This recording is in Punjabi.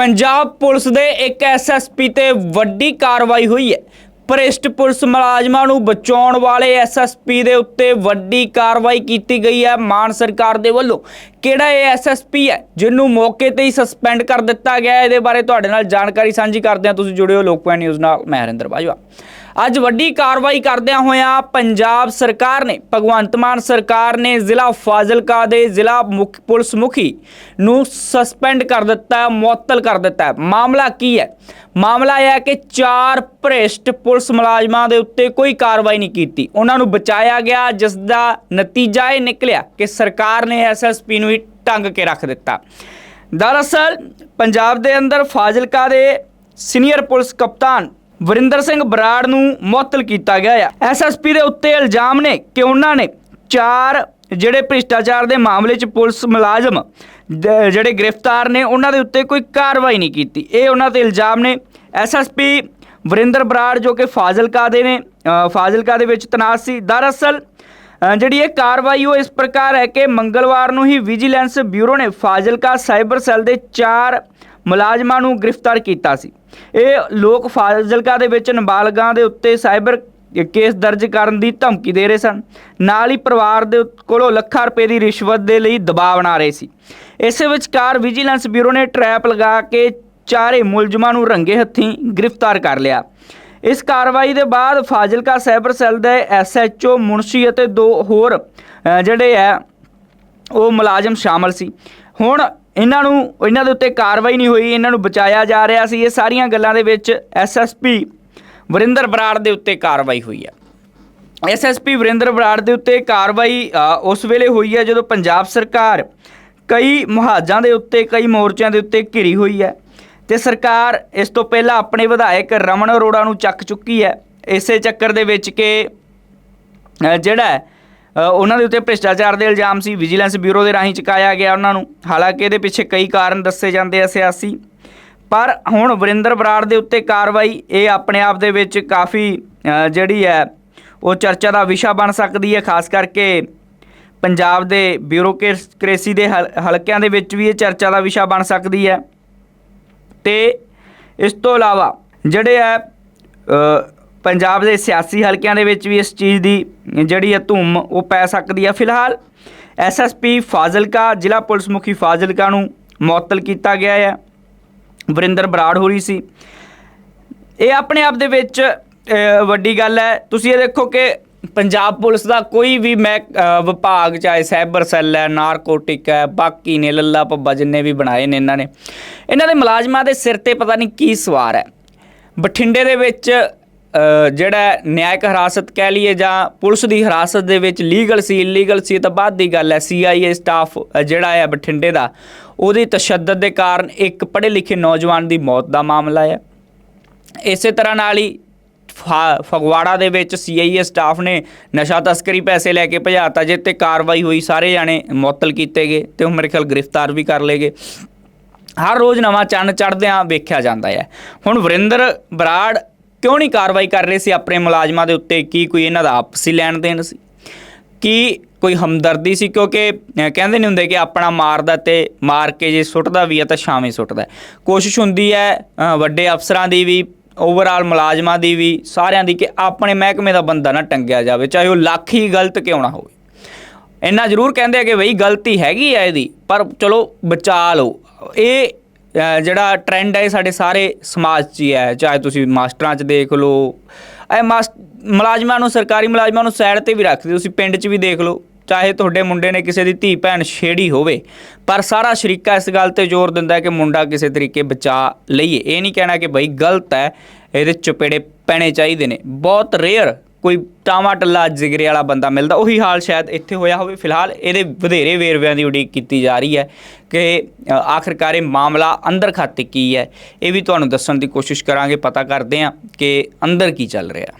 ਪੰਜਾਬ ਪੁਲਿਸ ਦੇ ਇੱਕ ਐਸਐਸਪੀ ਤੇ ਵੱਡੀ ਕਾਰਵਾਈ ਹੋਈ ਹੈ। ਭ੍ਰਿਸ਼ਟ ਪੁਲਿਸ ਮੁਲਾਜ਼ਮਾਂ ਨੂੰ ਬਚਾਉਣ ਵਾਲੇ ਐਸਐਸਪੀ ਦੇ ਉੱਤੇ ਵੱਡੀ ਕਾਰਵਾਈ ਕੀਤੀ ਗਈ ਹੈ ਮਾਨ ਸਰਕਾਰ ਦੇ ਵੱਲੋਂ। ਕਿਹੜਾ ਇਹ ਐਸਐਸਪੀ ਹੈ, ਜਿਹਨੂੰ ਮੌਕੇ ਤੇ ਹੀ ਸਸਪੈਂਡ ਕਰ ਦਿੱਤਾ ਗਿਆ ਇਹਦੇ ਬਾਰੇ ਤੁਹਾਡੇ ਨਾਲ ਜਾਣਕਾਰੀ ਸਾਂਝੀ ਕਰਦੇ ਹਾਂ। ਤੁਸੀਂ ਜੁੜਿਓ ਲੋਕਪਾਲ ਨਿਊਜ਼ ਨਾਲ, ਮੈਂ ਹਰਿੰਦਰ ਬਾਜਵਾ। ਅੱਜ ਵੱਡੀ ਕਾਰਵਾਈ ਕਰਦਿਆਂ ਹੋਇਆਂ ਪੰਜਾਬ ਸਰਕਾਰ ਨੇ, ਭਗਵੰਤ ਮਾਨ ਸਰਕਾਰ ਨੇ ਜ਼ਿਲ੍ਹਾ ਫਾਜ਼ਿਲਕਾ ਦੇ ਜ਼ਿਲ੍ਹਾ ਮੁਖ, ਪੁਲਿਸ ਮੁਖੀ ਨੂੰ ਸਸਪੈਂਡ ਕਰ ਦਿੱਤਾ, ਮੁਅੱਤਲ ਕਰ ਦਿੱਤਾ ਮਾਮਲਾ ਕੀ ਹੈ? ਮਾਮਲਾ ਇਹ ਹੈ ਕਿ ਚਾਰ ਭ੍ਰਿਸ਼ਟ ਪੁਲਿਸ ਮੁਲਾਜ਼ਮਾਂ ਦੇ ਉੱਤੇ ਕੋਈ ਕਾਰਵਾਈ ਨਹੀਂ ਕੀਤੀ। ਉਹਨਾਂ ਨੂੰ ਬਚਾਇਆ ਗਿਆ ਜਿਸ ਦਾ ਨਤੀਜਾ ਇਹ ਨਿਕਲਿਆ ਕਿ ਸਰਕਾਰ ਨੇ ਐਸਐਸਪੀ ਨੂੰ ਹੀ ਟੰਗ ਕੇ ਰੱਖ ਦਿੱਤਾ। ਦਰਅਸਲ, ਪੰਜਾਬ ਦੇ ਅੰਦਰ ਫਾਜ਼ਿਲਕਾ ਦੇ ਸੀਨੀਅਰ ਪੁਲਿਸ ਕਪਤਾਨ ਵਰਿੰਦਰ ਸਿੰਘ ਬਰਾੜ ਨੂੰ ਮੁਅੱਤਲ ਕੀਤਾ ਗਿਆ ਹੈ ਐਸਐਸਪੀ ਦੇ ਉੱਤੇ ਇਲਜ਼ਾਮ ਨੇ ਕਿ ਉਹਨਾਂ ਨੇ ਚਾਰ ਜਿਹੜੇ ਭ੍ਰਿਸ਼ਟਾਚਾਰ ਦੇ ਮਾਮਲੇ 'ਚ ਪੁਲਿਸ ਮੁਲਾਜ਼ਮ ਜਿਹੜੇ ਗ੍ਰਿਫਤਾਰ ਨੇ, ਉਹਨਾਂ ਦੇ ਉੱਤੇ ਕੋਈ ਕਾਰਵਾਈ ਨਹੀਂ ਕੀਤੀ। ਇਹ ਉਹਨਾਂ ਤੇ ਇਲਜ਼ਾਮ ਨੇ। ਐਸਐਸਪੀ ਵਰਿੰਦਰ ਬਰਾੜ ਜੋ ਕਿ ਫਾਜ਼ਿਲਕਾ ਦੇ ਨੇ ਫਾਜ਼ਿਲਕਾ ਦੇ ਵਿੱਚ ਤਨਾਸ ਸੀ। ਦਰਅਸਲ ਜਿਹੜੀ ਇਹ ਕਾਰਵਾਈ ਉਹ ਇਸ ਪ੍ਰਕਾਰ ਹੈ ਕਿ ਮੰਗਲਵਾਰ ਨੂੰ ਹੀ ਵਿਜੀਲੈਂਸ ਬਿਊਰੋ ਨੇ ਫਾਜ਼ਿਲਕਾ ਸਾਈਬਰ ਸੈੱਲ ਦੇ ਚਾਰ ਮੁਲਾਜ਼ਮਾਂ ਨੂੰ ਗ੍ਰਿਫਤਾਰ ਕੀਤਾ ਸੀ। ਇਹ ਲੋਕ ਫਾਜ਼ਿਲਕਾ ਦੇ ਵਿੱਚ ਨਾਬਾਲਗਾਂ ਦੇ ਉੱਤੇ ਸਾਈਬਰ ਕੇਸ ਦਰਜ ਕਰਨ ਦੀ ਧਮਕੀ ਦੇ ਰਹੇ ਸਨ। ਨਾਲ ਹੀ ਪਰਿਵਾਰ ਦੇ ਕੋਲੋਂ ਲੱਖਾਂ ਰੁਪਏ ਦੀ ਰਿਸ਼ਵਤ ਦੇ ਲਈ ਦਬਾਅ ਬਣਾ ਰਹੇ ਸੀ। ਇਸੇ ਵਿਚਕਾਰ ਵਿਜੀਲੈਂਸ ਬਿਊਰੋ ਨੇ ਟਰੈਪ ਲਗਾ ਕੇ ਚਾਰੇ ਮੁਲਜ਼ਮਾਂ ਨੂੰ ਰੰਗੇ ਹੱਥੀਂ ਗ੍ਰਿਫਤਾਰ ਕਰ ਲਿਆ। ਇਸ ਕਾਰਵਾਈ ਦੇ ਬਾਅਦ ਫਾਜ਼ਿਲਕਾ ਸਾਈਬਰ ਸੈੱਲ ਦੇ ਐਸਐਚਓ ਮੁਨਸ਼ੀ ਅਤੇ ਦੋ ਹੋਰ ਜਿਹੜੇ ਹੈ ਉਹ ਮੁਲਾਜ਼ਮ ਸ਼ਾਮਲ ਸੀ। ਹੁਣ ਇਹਨਾਂ ਨੂੰ, ਇਹਨਾਂ ਦੇ ਉੱਤੇ ਕਾਰਵਾਈ ਨਹੀਂ ਹੋਈ, ਇਹਨਾਂ ਨੂੰ ਬਚਾਇਆ ਜਾ ਰਿਹਾ ਸੀ। ਇਹ ਸਾਰੀਆਂ ਗੱਲਾਂ ਦੇ ਵਿੱਚ ਐਸਐਸਪੀ ਵਰਿੰਦਰ ਬਰਾੜ ਦੇ ਉੱਤੇ ਕਾਰਵਾਈ ਹੋਈ ਹੈ ਐਸਐਸਪੀ ਵਰਿੰਦਰ ਬਰਾੜ ਦੇ ਉੱਤੇ ਕਾਰਵਾਈ ਉਸ ਵੇਲੇ ਹੋਈ ਹੈ ਜਦੋਂ ਪੰਜਾਬ ਸਰਕਾਰ ਕਈ ਮੁਹਾਜਾਂ ਦੇ ਉੱਤੇ, ਕਈ ਮੋਰਚਿਆਂ ਦੇ ਉੱਤੇ ਘਿਰੀ ਹੋਈ ਹੈ ਤੇ ਸਰਕਾਰ ਇਸ ਤੋਂ ਪਹਿਲਾਂ ਆਪਣੇ ਵਿਧਾਇਕ ਰਮਨ ਅਰੋੜਾ ਨੂੰ ਚੱਕ ਚੁੱਕੀ ਹੈ ਇਸੇ ਚੱਕਰ ਦੇ ਵਿੱਚ ਕਿ ਜਿਹੜਾ ਉਹਨਾਂ ਦੇ ਉੱਤੇ ਭ੍ਰਿਸ਼ਟਾਚਾਰ ਦੇ ਇਲਜ਼ਾਮ ਸੀ, ਵਿਜੀਲੈਂਸ ਬਿਊਰੋ ਦੇ ਰਾਹੀਂ ਚੁਕਾਇਆ ਗਿਆ ਉਹਨਾਂ ਨੂੰ। ਹਾਲਾਂਕਿ ਇਹਦੇ ਪਿੱਛੇ ਕਈ ਕਾਰਨ ਦੱਸੇ ਜਾਂਦੇ ਆ ਸਿਆਸੀ। ਪਰ ਹੁਣ ਵਰਿੰਦਰ ਬਰਾੜ ਦੇ ਉੱਤੇ ਕਾਰਵਾਈ, ਇਹ ਆਪਣੇ ਆਪ ਦੇ ਵਿੱਚ ਕਾਫੀ ਜਿਹੜੀ ਹੈ, ਉਹ ਚਰਚਾ ਦਾ ਵਿਸ਼ਾ ਬਣ ਸਕਦੀ ਹੈ। ਖਾਸ ਕਰਕੇ ਪੰਜਾਬ ਦੇ ਬਿਊਰੋਕ੍ਰੇਸੀ ਦੇ ਹਲ- ਹਲਕਿਆਂ ਦੇ ਵਿੱਚ ਵੀ ਇਹ ਚਰਚਾ ਦਾ ਵਿਸ਼ਾ ਬਣ ਸਕਦੀ ਹੈ। ਤੇ ਇਸ ਤੋਂ ਇਲਾਵਾ ਜਿਹੜੇ ਹੈ ਪੰਜਾਬ ਦੇ ਸਿਆਸੀ ਹਲਕਿਆਂ ਦੇ ਵਿੱਚ ਵੀ ਇਸ ਚੀਜ਼ ਦੀ ਜਿਹੜੀ ਹੈ ਧੂਮ ਉਹ ਪੈ ਸਕਦੀ ਹੈ ਫਿਲਹਾਲ ਐਸਐਸਪੀ ਫਾਜ਼ਿਲਕਾ, ਜ਼ਿਲ੍ਹਾ ਪੁਲਿਸ ਮੁਖੀ ਫਾਜ਼ਿਲਕਾ ਨੂੰ ਮੁਅੱਤਲ ਕੀਤਾ ਗਿਆ ਹੈ ਵਰਿੰਦਰ ਬਰਾੜ ਹੋਰੀ ਸੀ। ਇਹ ਆਪਣੇ ਆਪ ਦੇ ਵਿੱਚ ਵੱਡੀ ਗੱਲ ਹੈ। ਤੁਸੀਂ ਇਹ ਦੇਖੋ ਕਿ ਪੰਜਾਬ ਪੁਲਿਸ ਦਾ ਕੋਈ ਵੀ ਮੈਂ ਵਿਭਾਗ, ਚਾਹੇ ਸਾਈਬਰ ਸੈੱਲ ਹੈ, ਨਾਰਕੋਟਿਕ ਹੈ, ਬਾਕੀ ਨੇ, ਲੱਲਾ ਪੱਬਾ ਜਿੰਨੇ ਵੀ ਬਣਾਏ ਨੇ ਇਹਨਾਂ ਨੇ। ਇਹਨਾਂ ਦੇ ਮੁਲਾਜ਼ਮਾਂ ਦੇ ਸਿਰ ਤੇ ਪਤਾ ਨਹੀਂ ਕੀ ਸਵਾਰ ਹੈ। ਬਠਿੰਡੇ ਦੇ ਵਿੱਚ ਜਿਹੜਾ ਨਿਆਇਕ ਹਿਰਾਸਤ ਕਹਿ ਲਈਏ ਜਾਂ ਪੁਲਿਸ ਦੀ ਹਿਰਾਸਤ ਦੇ ਵਿੱਚ ਲੀਗਲ ਸੀ ਇਲੀਗਲ ਸੀ ਤਾਂ ਬਾਅਦ ਦੀ ਗੱਲ ਹੈ ਸੀਆਈਏ ਸਟਾਫ ਜਿਹੜਾ ਹੈ ਬਠਿੰਡੇ ਦਾ, ਉਹਦੀ ਤਸ਼ੱਦਦ ਦੇ ਕਾਰਨ ਇੱਕ ਪੜ੍ਹੇ ਲਿਖੇ ਨੌਜਵਾਨ ਦੀ ਮੌਤ ਦਾ ਮਾਮਲਾ ਹੈ। ਇਸੇ ਤਰ੍ਹਾਂ ਨਾਲ ਹੀ ਫਾ- ਫਗਵਾੜਾ ਦੇ ਵਿੱਚ ਸੀਆਈਏ ਸਟਾਫ ਨੇ ਨਸ਼ਾ ਤਸਕਰੀ ਪੈਸੇ ਲੈ ਕੇ ਭਜਾਤਾ ਜਿਸ ਤੇ ਕਾਰਵਾਈ ਹੋਈ, ਸਾਰੇ ਜਾਣੇ ਮੁਅੱਤਲ ਕੀਤੇ ਗਏ ਤੇ ਉਹ ਮੇਰੇ ਖਿਆਲ ਗ੍ਰਿਫਤਾਰ ਵੀ ਕਰ ਲਏ ਗਏ। ਹਰ ਰੋਜ਼ ਨਵਾਂ ਚੰਨ ਚੜ੍ਹਦਿਆਂ ਵੇਖਿਆ ਜਾਂਦਾ ਹੈ। ਹੁਣ ਵਰਿੰਦਰ ਬਰਾੜ ਕਿਉਂ ਨਹੀਂ ਕਾਰਵਾਈ ਕਰ ਰਹੇ ਸੀ ਆਪਣੇ ਮੁਲਾਜ਼ਮਾਂ ਦੇ ਉੱਤੇ? ਕੀ ਕੋਈ ਇਹਨਾਂ ਦਾ ਆਪਸੀ ਲੈਣ ਦੇਣ ਸੀ? ਕੀ ਕੋਈ ਹਮਦਰਦੀ ਸੀ? ਕਿਉਂਕਿ ਕਹਿੰਦੇ ਨਹੀਂ ਹੁੰਦੇ ਕਿ ਆਪਣਾ ਮਾਰਦਾ ਤੇ ਮਾਰ ਕੇ ਜੇ ਸੁੱਟਦਾ ਵੀ ਹੈ ਤਾਂ ਛਾਵੇਂ ਸੁੱਟਦਾ। ਕੋਸ਼ਿਸ਼ ਹੁੰਦੀ ਹੈ ਵੱਡੇ ਅਫਸਰਾਂ ਦੀ ਵੀ ਓਵਰਆਲ ਮੁਲਾਜ਼ਮਾਂ ਦੀ ਵੀ, ਸਾਰਿਆਂ ਦੀ ਕਿ ਆਪਣੇ ਮਹਿਕਮੇ ਦਾ ਬੰਦਾ ਨਾ ਟੰਗਿਆ ਜਾਵੇ, ਚਾਹੇ ਉਹ ਲੱਖ ਹੀ ਗਲਤ ਕਿਉਂ ਨਾ ਹੋਵੇ। ਇੰਨਾ ਜ਼ਰੂਰ ਕਹਿੰਦੇ ਆ ਕਿ ਬਈ ਗਲਤੀ ਹੈਗੀ ਆ ਇਹਦੀ, ਪਰ ਚਲੋ ਬਚਾ ਲਓ। ਇਹ ਜਿਹੜਾ ਟ੍ਰੈਂਡ ਹੈ ਇਹ ਸਾਡੇ ਸਾਰੇ ਸਮਾਜ 'ਚ ਹੀ ਹੈ, ਚਾਹੇ ਤੁਸੀਂ ਮਾਸਟਰਾਂ 'ਚ ਦੇਖ ਲਓ। ਇਹ ਮਾਸ, ਮੁਲਾਜ਼ਮਾਂ ਨੂੰ, ਸਰਕਾਰੀ ਮੁਲਾਜ਼ਮਾਂ ਨੂੰ ਸਾਈਡ ਤੇ ਵੀ ਰੱਖਦੇ ਤੁਸੀਂ ਪਿੰਡ 'ਚ ਵੀ ਦੇਖ ਲਓ। ਚਾਹੇ ਤੁਹਾਡੇ ਮੁੰਡੇ ਨੇ ਕਿਸੇ ਦੀ ਧੀ, ਭੈਣ ਛੇੜੀ ਹੋਵੇ, ਪਰ ਸਾਰਾ ਸ਼ਰੀਕਾ ਇਸ ਗੱਲ ਤੇ ਜ਼ੋਰ ਦਿੰਦਾ ਹੈ ਕਿ ਮੁੰਡਾ ਕਿਸੇ ਤਰੀਕੇ ਬਚਾ ਲਈਏ। ਇਹ ਨਹੀਂ ਕਹਿਣਾ ਕਿ ਬਈ ਗਲਤ ਹੈ, ਇਹਦੇ ਚਪੇੜੇ ਪੈਣੇ ਚਾਹੀਦੇ ਨੇ। ਬਹੁਤ ਰੇਅਰ ਕੋਈ ਟਾਵਾ ਟੱਲਾ ਜਿਗਰੇ ਵਾਲਾ ਬੰਦਾ ਮਿਲਦਾ ਉਹੀ ਹਾਲ ਸ਼ਾਇਦ ਇੱਥੇ ਹੋਇਆ ਹੋਵੇ। ਫਿਲਹਾਲ ਇਹਦੇ ਵਧੇਰੇ ਵੇਰਵਿਆਂ ਦੀ ਉਡੀਕ ਕੀਤੀ ਜਾ ਰਹੀ ਹੈ ਕਿ ਅ, ਆਖਰਕਾਰ ਇਹ ਮਾਮਲਾ ਅੰਦਰ ਖਾਤੇ ਕੀ ਹੈ ਇਹ ਵੀ ਤੁਹਾਨੂੰ ਦੱਸਣ ਦੀ ਕੋਸ਼ਿਸ਼ ਕਰਾਂਗੇ ਪਤਾ ਕਰਦੇ ਹਾਂ ਕਿ ਅੰਦਰ ਕੀ ਚੱਲ ਰਿਹਾ।